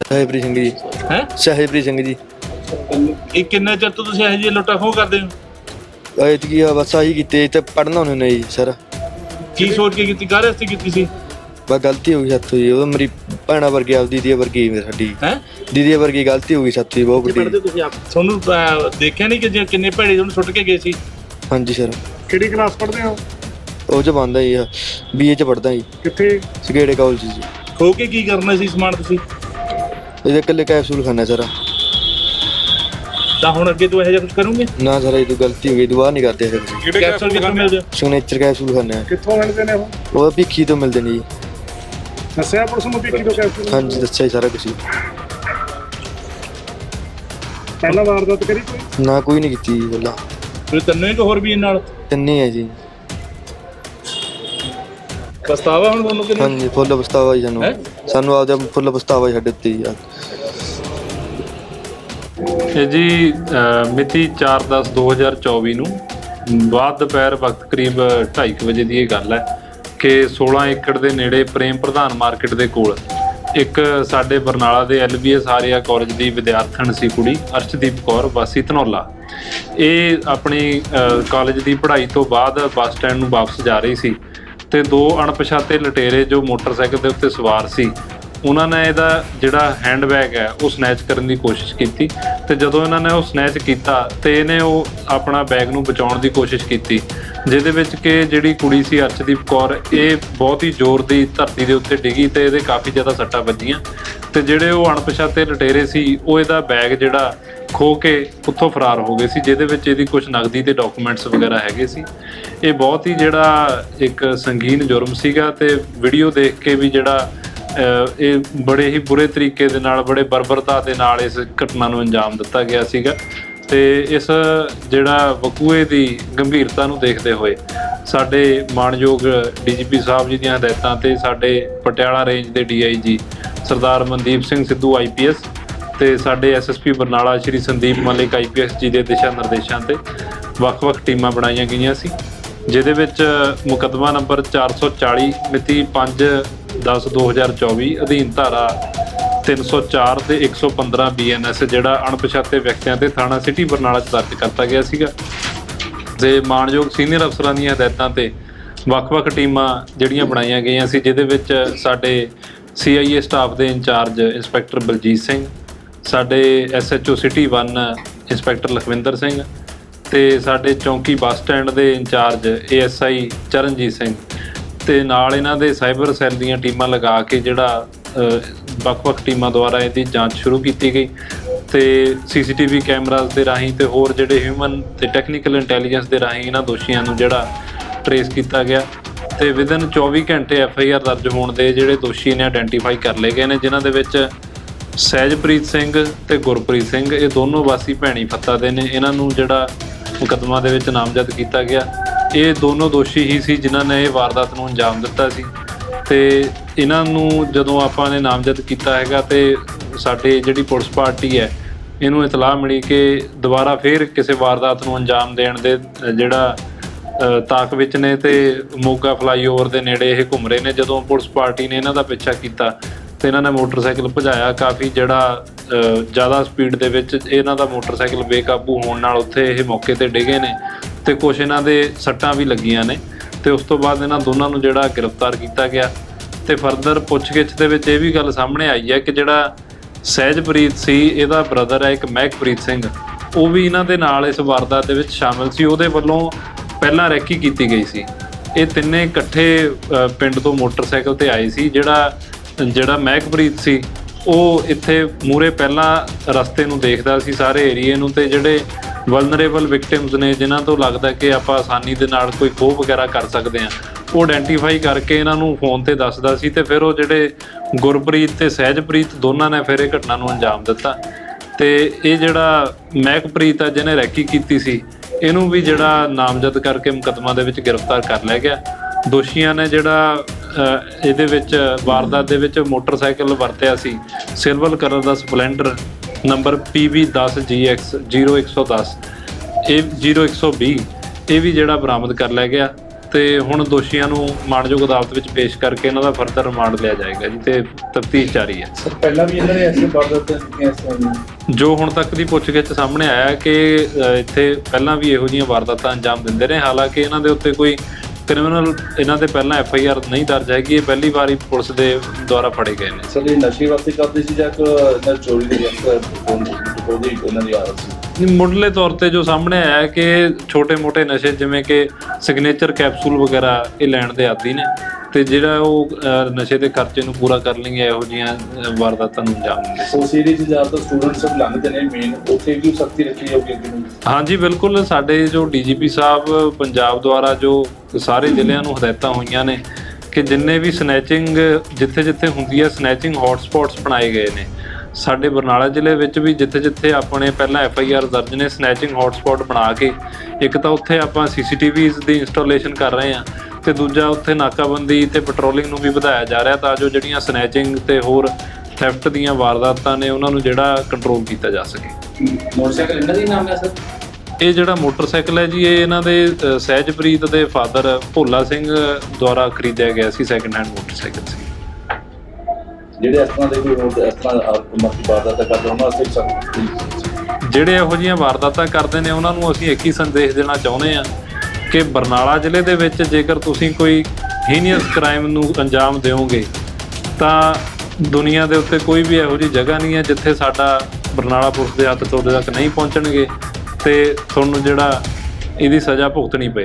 ਸਾਹਿਬਰੀ ਸਿੰਘ ਜੀ। ਹੈ? ਸਾਹਿਬਰੀ ਸਿੰਘ ਜੀ। ਇਹ ਕਿੰਨੇ ਚਿਰ ਤੋਂ ਤੁਸੀਂ ਇਹੋ ਜਿਹੀ ਲੁੱਟਾਂ ਖੋਹ ਕਰਦੇ ਹੋ? ਐਤ ਕੀ ਆ ਬਸ ਆਹੀ ਕੀਤੇ ਤੇ ਪੜਨਾ ਉਹਨੇ ਨੇ ਜੀ ਸਰ। ਕੀ ਸੋਚ ਕੇ ਕੀਤੀ ਕਾਹਦੇ ਵਾਸਤੇ ਕੀਤੀ ਸੀ? ਬਸ ਗਲਤੀ ਹੋ ਗਈ ਸਾਥੋਂ ਜੀ ਉਹ ਮੇਰੀ ਭੈਣਾ ਵਰਗੀ ਆਪਦੀ ਦੀ ਵਰਗੀ ਮੇਰੀ ਸਾਡੀ। ਹੈ? ਦੀਦੀ ਵਰਗੀ ਗਲਤੀ ਹੋ ਗਈ ਸਾਥੋਂ ਜੀ ਬਹੁਤ ਵੱਡੀ। ਤੁਸੀਂ ਆਪ? ਤੁਹਾਨੂੰ ਅਹ, ਦੇਖਿਆ ਨਹੀਂ ਕਿ ਜੇ ਕਿੰਨੇ ਭੈੜੇ ਤੁਹਾਨੂੰ ਸੁੱਟ ਕੇ ਗਏ ਸੀ? ਹਾਂਜੀ ਸਰ। ਕਿਹੜੀ ਕਲਾਸ ਪੜ੍ਹਦੇ ਹੋ? ਉਹ ਚ ਬੰਦਾ ਜੀ ਬੀਏ ਚ ਪੜਦਾ ਜੀ। ਕਿੱਥੇ? ਸਗੇੜੇ ਕਾਲਜ ਜੀ। ਖੋ ਕੇ ਕੀ ਕਰਨਾ ਸੀ ਸਮਾਨ ਤੁਸੀਂ? ਇਹਦੇ ਇਕੱਲੇ ਕੈਪਸੂਲ ਖਾਣਾ ਸਰ। ਤਾਂ ਹੁਣ ਅੱਗੇ ਤੋਂ ਇਹੋ ਜਿਹਾ ਕੁਝ ਕਰੋਗੇ? ਨਾ ਸਰ ਇਹ ਤੋਂ ਗਲਤੀ ਹੋ ਗਈ ਦੁਬਾਰਾ ਨਹੀਂ ਕਰਦੇ ਫਿਰ ਕਿਹੜੇ ਕੈਪਸੂਲ ਕਿੱਥੋਂ ਮਿਲਦੇ? ਸਿਗਨੇਚਰ ਕੈਪਸੂਲ ਖਾਣੇ ਕਿੱਥੋਂ ਮਿਲਦੇ ਨੇ ਉਹ? ਉਹ ਭਿੱਖੀ ਤੋਂ ਮਿਲਦੇ ਨੇ ਜੀ। ਦੱਸਿਆ ਪੁਲਿਸ ਨੂੰ ਵੀ ਕਿਲੋ ਕੈਪਸੂਲ ਹਾਂਜੀ ਦੱਸਿਆ ਜੀ ਸਾਰਾ ਕੁਝ ਪਹਿਲਾਂ ਵਾਰਦਾਤ ਕਰੀ ਕੋਈ? ਨਾ ਕੋਈ ਨਹੀਂ ਕੀਤੀ ਜੀ ਪਹਿਲਾਂ। ਤੁਸੀਂ ਤੰਨੇ ਕਿ ਹੋਰ ਵੀ ਇਹ ਨਾਲ? ਤਿੰਨੇ ਹੈ ਜੀ। ਪਛਤਾਵਾ ਹੁਣ ਤੁਹਾਨੂੰ ਕਿੰਨਾ? ਹਾਂਜੀ ਫੁੱਲ ਪਛਤਾਵਾ ਜੀ ਸਾਨੂੰ। ਹੈਂ? ਸਾਨੂੰ ਆਪਦਾ ਫੁੱਲ ਪਛਤਾਵਾ ਜੀ ਸਾਡੇ ਉੱਤੇ ਜੀ ਇਹ ਜੀ ਅਹ ਮਿਤੀ 4/10/2024 ਨੂੰ, ਬਾਅਦ ਦੁਪਹਿਰ ਵਕਤ ਕਰੀਬ 2:30 ਵਜੇ ਦੀ ਇਹ ਗੱਲ ਹੈ ਕਿ 16 ਏਕੜ ਦੇ ਨੇੜੇ ਪ੍ਰੇਮ ਪ੍ਰਧਾਨ ਮਾਰਕੀਟ ਦੇ ਕੋਲ ਇੱਕ ਸਾਡੇ ਬਰਨਾਲਾ ਦੇ ਐਲਬੀਐਸ ਆਰੀਆ ਕਾਲਜ ਦੀ ਵਿਦਿਆਰਥਣ ਸੀ ਕੁੜੀ, ਅਰਸ਼ਦੀਪ ਕੌਰ, ਵਾਸੀ ਧਨੌਲਾ। ਇਹ ਆਪਣੀ ਕਾਲਜ ਦੀ ਪੜ੍ਹਾਈ ਤੋਂ ਬਾਅਦ ਬੱਸ ਸਟੈਂਡ ਨੂੰ ਵਾਪਸ ਜਾ ਰਹੀ ਸੀ ਤੇ ਦੋ ਅਣਪਛਾਤੇ ਲਟੇਰੇ ਜੋ ਮੋਟਰਸਾਈਕਲ ਦੇ ਉੱਤੇ ਸਵਾਰ ਸੀ ਉਹਨਾਂ ਨੇ ਇਹਦਾ ਜਿਹੜਾ ਹੈਂਡਬੈਗ ਹੈ, ਉਹ ਸਨੈਚ ਕਰਨ ਦੀ ਕੋਸ਼ਿਸ਼ ਕੀਤੀ ਤੇ ਜਦੋਂ ਇਹਨਾਂ ਨੇ ਉਹ ਸਨੈਚ ਕੀਤਾ ਤੇ ਇਹਨੇ ਉਹ ਆਪਣਾ ਬੈਗ ਨੂੰ ਬਚਾਉਣ ਦੀ ਕੋਸ਼ਿਸ਼ ਕੀਤੀ, ਜਿਹਦੇ ਵਿੱਚ ਕਿ ਜਿਹੜੀ ਕੁੜੀ ਸੀ ਅਰਸ਼ਦੀਪ ਕੌਰ, ਇਹ ਬਹੁਤ ਹੀ ਜ਼ੋਰ ਦੀ ਧਰਤੀ ਦੇ ਉੱਤੇ ਡਿੱਗੀ ਤੇ ਇਹਦੇ ਕਾਫੀ ਜ਼ਿਆਦਾ ਸੱਟਾਂ ਵੱਜੀਆਂ ਤੇ ਜਿਹੜੇ ਉਹ ਅਣਪਛਾਤੇ ਲਟੇਰੇ ਸੀ, ਉਹ ਇਹਦਾ ਬੈਗ ਜਿਹੜਾ ਖੋ ਕੇ ਉੱਥੋਂ ਫਰਾਰ ਹੋ ਗਏ ਸੀ, ਜਿਹਦੇ ਵਿੱਚ ਇਹਦੀ ਕੁਝ ਨਗਦੀ ਤੇ ਡਾਕੂਮੈਂਟਸ ਵਗੈਰਾ ਹੈਗੇ ਸੀ। ਇਹ ਬਹੁਤ ਹੀ ਜਿਹੜਾ ਇੱਕ ਸੰਗੀਨ ਜੁਰਮ ਸੀਗਾ ਤੇ ਵੀਡੀਓ ਦੇਖ ਕੇ ਵੀ ਜਿਹੜਾ ਇਹ ਬੜੇ ਹੀ ਬੁਰੇ ਤਰੀਕੇ ਦੇ ਨਾਲ, ਬੜੇ ਬਰਬਰਤਾ ਦੇ ਨਾਲ ਇਸ ਘਟਨਾ ਨੂੰ ਅੰਜਾਮ ਦਿੱਤਾ ਗਿਆ ਸੀਗਾ ਤੇ ਇਸ ਜਿਹੜਾ ਵਕੂਏ ਦੀ ਗੰਭੀਰਤਾ ਨੂੰ ਦੇਖਦੇ ਹੋਏ ਸਾਡੇ ਮਾਨਯੋਗ ਡੀਜੀਪੀ ਸਾਹਿਬ ਜੀ ਦੀਆਂ ਹਦਾਇਤਾਂ ਤੇ ਸਾਡੇ ਪਟਿਆਲਾ ਰੇਂਜ ਦੇ ਡੀਆਈਜੀ ਸਰਦਾਰ ਮਨਦੀਪ ਸਿੰਘ ਸਿੱਧੂ ਆਈਪੀਐਸ ਤੇ ਸਾਡੇ ਐਸਐਸਪੀ ਬਰਨਾਲਾ ਸ਼੍ਰੀ ਸੰਦੀਪ ਮਲਿਕ ਆਈਪੀਐਸ ਜੀ ਦੇ ਦਿਸ਼ਾ ਨਿਰਦੇਸ਼ਾਂ ਤੇ ਵੱਖ-ਵੱਖ ਟੀਮਾਂ ਬਣਾਈਆਂ ਗਈਆਂ ਸੀ, ਜਿਹਦੇ ਵਿੱਚ ਮੁਕੱਦਮਾ ਨੰਬਰ 440 ਮਿਤੀ 5/10/2024 ਅਧੀਨ ਧਾਰਾ 304 ਤੇ 115 ਬੀਐਨਐਸ ਜਿਹੜਾ ਅਣਪਛਾਤੇ ਵਿਅਕਤੀਆਂ ਤੇ ਥਾਣਾ ਸਿਟੀ ਬਰਨਾਲਾ ਚ ਦਰਜ ਕਰਤਾ ਗਿਆ ਸੀਗਾ। ਤੇ ਮਾਨਯੋਗ ਸੀਨੀਅਰ ਅਫਸਰਾਂ ਦੀਆਂ ਹਦਾਇਤਾਂ ਤੇ ਵੱਖ-ਵੱਖ ਟੀਮਾਂ ਜਿਹੜੀਆਂ ਬਣਾਈਆਂ ਗਈਆਂ ਸੀ, ਜਿਹਦੇ ਵਿੱਚ ਸਾਡੇ ਸੀਆਈਏ ਸਟਾਫ ਦੇ ਇੰਚਾਰਜ ਇੰਸਪੈਕਟਰ ਬਲਜੀਤ ਸਿੰਘ, ਸਾਡੇ SHO city 1 inspector Lakhwinder Singh ਤੇ ਸਾਡੇ ਚੌਂਕੀ ਬੱਸ ਸਟੈਂਡ ਦੇ ਇੰਚਾਰਜ ਏਐਸਆਈ ਚਰਨਜੀਤ ਸਿੰਘ। ਤੇ ਨਾਲ ਇਹਨਾਂ ਦੇ ਸਾਈਬਰ ਸੈੱਲ ਦੀਆਂ ਟੀਮਾਂ ਲਗਾ ਕੇ ਜਿਹੜਾ ਵੱਖ-ਵੱਖ ਟੀਮਾਂ ਦੁਆਰਾ ਇਹਦੀ ਜਾਂਚ ਸ਼ੁਰੂ ਕੀਤੀ ਗਈ ਤੇ ਸੀਸੀਟੀਵੀ ਕੈਮਰਾਜ਼ ਦੇ ਰਾਹੀਂ ਤੇ ਹੋਰ ਜਿਹੜੇ ਹਿਊਮਨ ਤੇ ਟੈਕਨੀਕਲ ਇੰਟੈਲੀਜੈਂਸ ਦੇ ਰਾਹੀਂ ਇਹਨਾਂ ਦੋਸ਼ੀਆਂ ਨੂੰ ਜਿਹੜਾ ਟਰੇਸ ਕੀਤਾ ਗਿਆ ਤੇ ਵਿਦਨ 24 ਘੰਟੇ ਐੱਫ ਆਈ ਆਰ ਦਰਜ ਹੋਣ ਦੇ ਜਿਹੜੇ ਦੋਸ਼ੀ ਨੇ ਆਇਡੈਂਟੀਫਾਈ ਕਰ ਲਏ ਗਏ ਨੇ, ਜਿਨ੍ਹਾਂ ਦੇ ਵਿੱਚ ਸਹਿਜਪ੍ਰੀਤ ਸਿੰਘ ਤੇ ਗੁਰਪ੍ਰੀਤ ਸਿੰਘ, ਇਹ ਦੋਨੋਂ ਵਾਸੀ ਭੈਣੀ ਫੱਤਾ ਦੇ ਨੇ। ਇਹਨਾਂ ਨੂੰ ਜਿਹੜਾ ਮੁਕੱਦਮਾ ਦੇ ਵਿੱਚ ਨਾਮਜ਼ਦ ਕੀਤਾ ਗਿਆ ਇਹ ਦੋਨੋਂ ਦੋਸ਼ੀ ਹੀ ਸੀ ਜਿਨ੍ਹਾਂ ਨੇ ਇਹ ਵਾਰਦਾਤ ਨੂੰ ਅੰਜਾਮ ਦਿੱਤਾ ਸੀ। ਤੇ ਇਹਨਾਂ ਨੂੰ ਜਦੋਂ ਆਪਾਂ ਨੇ ਨਾਮਜ਼ਦ ਕੀਤਾ ਹੈਗਾ ਤੇ ਸਾਡੇ ਜਿਹੜੀ ਪੁਲਿਸ ਪਾਰਟੀ ਹੈ, ਇਹਨੂੰ ਇਤਲਾਹ ਮਿਲੀ ਕਿ ਦੁਬਾਰਾ ਫੇਰ ਕਿਸੇ ਵਾਰਦਾਤ ਨੂੰ ਅੰਜਾਮ ਦੇਣ ਦੇ, ਜਿਹੜਾ ਤਾਕ ਵਿੱਚ ਨੇ ਤੇ ਮੋਗਾ ਫਲਾਈਓਵਰ ਦੇ ਨੇੜੇ ਇਹ ਘੁੰਮ ਰਹੇ ਨੇ। ਜਦੋਂ ਪੁਲਿਸ ਪਾਰਟੀ ਨੇ ਇਹਨਾਂ ਦਾ ਪਿੱਛਾ ਕੀਤਾ ਤੇ ਇਹਨਾਂ ਨੇ ਮੋਟਰਸਾਈਕਲ ਭਜਾਇਆ, ਕਾਫੀ ਜਿਹੜਾ ਜ਼ਿਆਦਾ ਸਪੀਡ ਦੇ ਵਿੱਚ ਇਹਨਾਂ ਦਾ ਮੋਟਰਸਾਈਕਲ ਬੇਕਾਬੂ ਹੋਣ ਨਾਲ ਉੱਥੇ ਇਹ ਮੌਕੇ ਤੇ ਡਿੱਗੇ ਨੇ। ਤੇ ਕੁਝ ਇਹਨਾਂ ਦੇ ਸੱਟਾਂ ਵੀ ਲੱਗੀਆਂ ਨੇ ਤੇ ਉਸ ਤੋਂ ਬਾਅਦ ਇਹਨਾਂ ਦੋਨਾਂ ਨੂੰ ਜਿਹੜਾ ਗ੍ਰਿਫਤਾਰ ਕੀਤਾ ਗਿਆ। ਤੇ ਫਰਦਰ ਪੁੱਛਗਿੱਛ ਦੇ ਵਿੱਚ ਇਹ ਵੀ ਗੱਲ ਸਾਹਮਣੇ ਆਈ ਹੈ ਕਿ ਜਿਹੜਾ ਸਹਿਜਪ੍ਰੀਤ ਸੀ, ਇਹਦਾ ਬ੍ਰਦਰ ਹੈ ਇੱਕ ਮਹਿਕਪ੍ਰੀਤ ਸਿੰਘ। ਉਹ ਵੀ ਇਹਨਾਂ ਦੇ ਨਾਲ ਇਸ ਵਾਰਦਾਤ ਦੇ ਵਿੱਚ ਸ਼ਾਮਲ ਸੀ। ਉਹਦੇ ਵੱਲੋਂ ਪਹਿਲਾਂ ਰੈਕੀ ਕੀਤੀ ਗਈ ਸੀ। ਇਹ ਤਿੰਨੇ ਇਕੱਠੇ ਪਿੰਡ ਤੋਂ ਮੋਟਰਸਾਈਕਲ ਤੇ ਆਏ ਸੀ। ਜਿਹੜਾ ਜਿਹੜਾ ਮਹਿਕਪ੍ਰੀਤ ਸੀ, ਉਹ ਇੱਥੇ ਮੂਰੇ ਪਹਿਲਾਂ ਰਸਤੇ ਨੂੰ ਦੇਖਦਾ ਸੀ, ਸਾਰੇ ਏਰੀਏ ਨੂੰ ਤੇ ਜਿਹੜੇ ਵਲਨਰੇਬਲ ਵਿਕਟਿਮਸ ਨੇ, ਜਿਨ੍ਹਾਂ ਤੋਂ ਲੱਗਦਾ ਕਿ ਆਪਾਂ ਆਸਾਨੀ ਦੇ ਨਾਲ ਕੋਈ ਖੋਹ ਵਗੈਰਾ ਕਰ ਸਕਦੇ ਹਾਂ। ਉਹ ਆਇਡੈਂਟੀਫਾਈ ਕਰਕੇ ਇਹਨਾਂ ਨੂੰ ਫੋਨ ਤੇ ਦੱਸਦਾ ਸੀ ਤੇ ਫਿਰ ਉਹ ਜਿਹੜੇ ਗੁਰਪ੍ਰੀਤ ਤੇ ਸਹਿਜਪ੍ਰੀਤ ਦੋਨਾਂ ਨੇ ਫਿਰ ਇਹ ਘਟਨਾ ਨੂੰ ਅੰਜਾਮ ਦਿੱਤਾ। ਤੇ ਇਹ ਜਿਹੜਾ ਮਹਿਕਪ੍ਰੀਤ ਆ, ਜਿਹਨੇ ਰੈਕੀ ਕੀਤੀ ਸੀ, ਇਹਨੂੰ ਵੀ ਜਿਹੜਾ ਨਾਮਜ਼ਦ ਕਰਕੇ ਮੁਕੱਦਮਾ ਦੇ ਵਿੱਚ ਗ੍ਰਿਫਤਾਰ ਕਰ ਲਿਆ ਗਿਆ। ਦੋਸ਼ੀਆਂ ਨੇ ਜਿਹੜਾ ਇਹਦੇ ਵਿੱਚ, ਵਾਰਦਾਤ ਦੇ ਵਿੱਚ ਮੋਟਰਸਾਈਕਲ ਵਰਤਿਆ ਸੀ। ਸਿਲਵਰ ਕਲਰ ਦਾ ਸਪਲੈਂਡਰ ਨੰਬਰ PB10GX 0110 ਇਹ 0120 ਇਹ ਵੀ ਜਿਹੜਾ ਬਰਾਮਦ ਕਰ ਲਿਆ ਗਿਆ ਤੇ ਹੁਣ ਦੋਸ਼ੀਆਂ ਨੂੰ ਮਾਣਯੋਗ ਅਦਾਲਤ ਵਿੱਚ ਪੇਸ਼ ਕਰਕੇ ਇਹਨਾਂ ਦਾ ਫਰਦਰ ਰਿਮਾਂਡ ਲਿਆ ਜਾਏਗਾ ਜੀ ਤੇ ਤਫਤੀਸ਼ ਜਾਰੀ ਹੈ। ਸਰ ਪਹਿਲਾਂ ਵੀ ਇਹਨਾਂ ਨੇ ਐਸੇ ਵਾਰਦਾਤਾਂ ਜੋ ਹੁਣ ਤੱਕ ਦੀ ਪੁੱਛਗਿੱਛ ਸਾਹਮਣੇ ਆਇਆ ਕਿ ਇੱਥੇ ਪਹਿਲਾਂ ਵੀ ਇਹੋ ਜਿਹੀਆਂ ਵਾਰਦਾਤਾਂ ਅੰਜਾਮ ਦਿੰਦੇ ਰਹੇ ਹਾਲਾਂਕਿ ਇਹਨਾਂ ਦੇ ਉੱਤੇ ਕੋਈ ਕ੍ਰਿਮੀਨਲ ਇਹਨਾਂ ਦੇ ਪਹਿਲਾਂ ਐਫ ਆਈ ਆਰ ਨਹੀਂ ਦਰਜ ਹੈਗੀ ਇਹ ਪਹਿਲੀ ਵਾਰੀ ਪੁਲਿਸ ਦੇ ਦੁਆਰਾ ਫੜੇ ਗਏ ਨੇ। ਸਰ ਇਹ ਨਸ਼ੇ ਵਾਸਤੇ ਕਰਦੇ ਸੀ ਜਾਂ ਇਹਨਾਂ ਚੋਰੀ ਦੇ ਵਾਸਤੇ ਉਹਦੀ ਇਹਨਾਂ ਦੀ ਆਦਤ ਸੀ? ਨਹੀਂ, ਮੁੱਢਲੇ ਤੌਰ ਤੇ ਜੋ ਸਾਹਮਣੇ ਆਇਆ ਹੈ ਕਿ ਛੋਟੇ-ਮੋਟੇ ਨਸ਼ੇ ਜਿਵੇਂ ਕਿ ਸਿਗਨੇਚਰ ਕੈਪਸੂਲ ਵਗੈਰਾ ਇਹ ਲੈਣ ਦੇ ਆਦੀ ਨੇ। ਤੇ ਜਿਹੜਾ ਉਹ ਨਸ਼ੇ ਦੇ ਖਰਚੇ ਨੂੰ ਪੂਰਾ ਕਰਨ ਲਈ ਇਹੋ ਜਿਹੀਆਂ ਅ, ਵਾਰਦਾਤਾਂ ਨੂੰ ਅੰਜਾਮ ਦਿੰਦੇ ਸੀ। ਸੋ ਸੀਰੀਜ਼ ਜ਼ਿਆਦਾਤਰ ਸਟੂਡੈਂਟਸ ਸਭ ਲੰਘਦੇ ਨੇ ਮੇਨ ਉੱਥੇ ਵੀ ਸਖਤੀ ਰੱਖੀ ਜਾਊਗੀ ਅੱਗੇ ਨੂੰ ਹਾਂਜੀ ਬਿਲਕੁਲ। ਸਾਡੇ ਜੋ ਡੀਜੀਪੀ ਸਾਹਿਬ ਪੰਜਾਬ ਦੁਆਰਾ ਜੋ ਸਾਰੇ ਜ਼ਿਲ੍ਹਿਆਂ ਨੂੰ ਹਦਾਇਤਾਂ ਹੋਈਆਂ ਨੇ ਕਿ ਜਿੰਨੇ ਵੀ ਸਨੈਚਿੰਗ ਜਿੱਥੇ-ਜਿੱਥੇ ਹੁੰਦੀ ਹੈ ਸਨੈਚਿੰਗ ਹੌਟਸਪੌਟਸ ਬਣਾਏ ਗਏ ਨੇ। ਸਾਡੇ ਬਰਨਾਲਾ ਜ਼ਿਲ੍ਹੇ ਵਿੱਚ ਵੀ ਜਿੱਥੇ-ਜਿੱਥੇ ਆਪਣੇ ਪਹਿਲਾਂ ਐਫ ਆਈ ਆਰ ਦਰਜ ਨੇ ਸਨੈਚਿੰਗ ਹੌਟਸਪੌਟ ਬਣਾ ਕੇ ਇੱਕ ਤਾਂ ਉੱਥੇ ਆਪਾਂ ਸੀਸੀਟੀਵੀਜ਼ ਦੀ ਇੰਸਟਾਲੇਸ਼ਨ ਕਰ ਰਹੇ ਹਾਂ। ਤੇ ਦੂਜਾ ਉੱਥੇ ਨਾਕਾਬੰਦੀ ਤੇ ਪੈਟਰੋਲਿੰਗ ਨੂੰ ਵੀ ਵਧਾਇਆ ਜਾ ਰਿਹਾ ਤਾਂ ਜੋ ਜਿਹੜੀਆਂ ਸਨੈਚਿੰਗ ਤੇ ਹੋਰ ਥੈਫਟ ਦੀਆਂ ਵਾਰਦਾਤਾਂ ਨੇ ਉਹਨਾਂ ਨੂੰ ਜਿਹੜਾ ਕੰਟਰੋਲ ਕੀਤਾ ਜਾ ਸਕੇ। ਮੋਟਰਸਾਈਕਲ ਇਹਨਾਂ ਦੀ ਨਾਮ ਹੈ ਸਰ? ਇਹ ਜਿਹੜਾ ਮੋਟਰਸਾਈਕਲ ਹੈ ਜੀ ਇਹ ਇਹਨਾਂ ਦੇ ਸਹਿਜਪ੍ਰੀਤ ਦੇ ਫਾਦਰ ਭੋਲਾ ਸਿੰਘ ਦੁਆਰਾ ਖਰੀਦਿਆ ਗਿਆ ਸੀ ਸੈਕੰਡ ਹੈਂਡ ਮੋਟਰਸਾਈਕਲ ਸੀ। ਜਿਹੜੇ ਇਸ ਤਰ੍ਹਾਂ ਦੇ ਕੋਈ ਹੋਰ ਇਸ ਤਰ੍ਹਾਂ ਮਰਜ਼ੀ ਵਾਰਦਾਤਾਂ ਕਰਦੇ ਉਹਨਾਂ ਵਾਸਤੇ ਸਖਤੀ ਜਿਹੜੇ ਇਹੋ ਜਿਹੀਆਂ ਵਾਰਦਾਤਾਂ ਕਰਦੇ ਨੇ ਉਹਨਾਂ ਨੂੰ ਅਸੀਂ ਇੱਕ ਹੀ ਸੰਦੇਸ਼ ਦੇਣਾ ਚਾਹੁੰਦੇ ਆ ਕਿ ਬਰਨਾਲਾ ਜ਼ਿਲ੍ਹੇ ਦੇ ਵਿੱਚ ਜੇਕਰ ਤੁਸੀਂ ਕੋਈ ਹੀਨੀਅਸ ਕ੍ਰਾਈਮ ਨੂੰ ਅੰਜਾਮ ਦਿਓਗੇ, ਤਾਂ ਦੁਨੀਆ ਦੇ ਉੱਤੇ ਕੋਈ ਵੀ ਇਹੋ ਜਿਹੀ ਜਗ੍ਹਾ ਨਹੀਂ ਹੈ ਜਿੱਥੇ ਸਾਡਾ ਬਰਨਾਲਾ ਪੁਲਿਸ ਦੇ ਹੱਥ ਤੁਹਾਡੇ ਤੱਕ ਨਹੀਂ ਪਹੁੰਚਣਗੇ ਤੇ ਤੁਹਾਨੂੰ ਜਿਹੜਾ ਇਹਦੀ ਸਜ਼ਾ ਭੁਗਤਣੀ ਪਏਗੀ।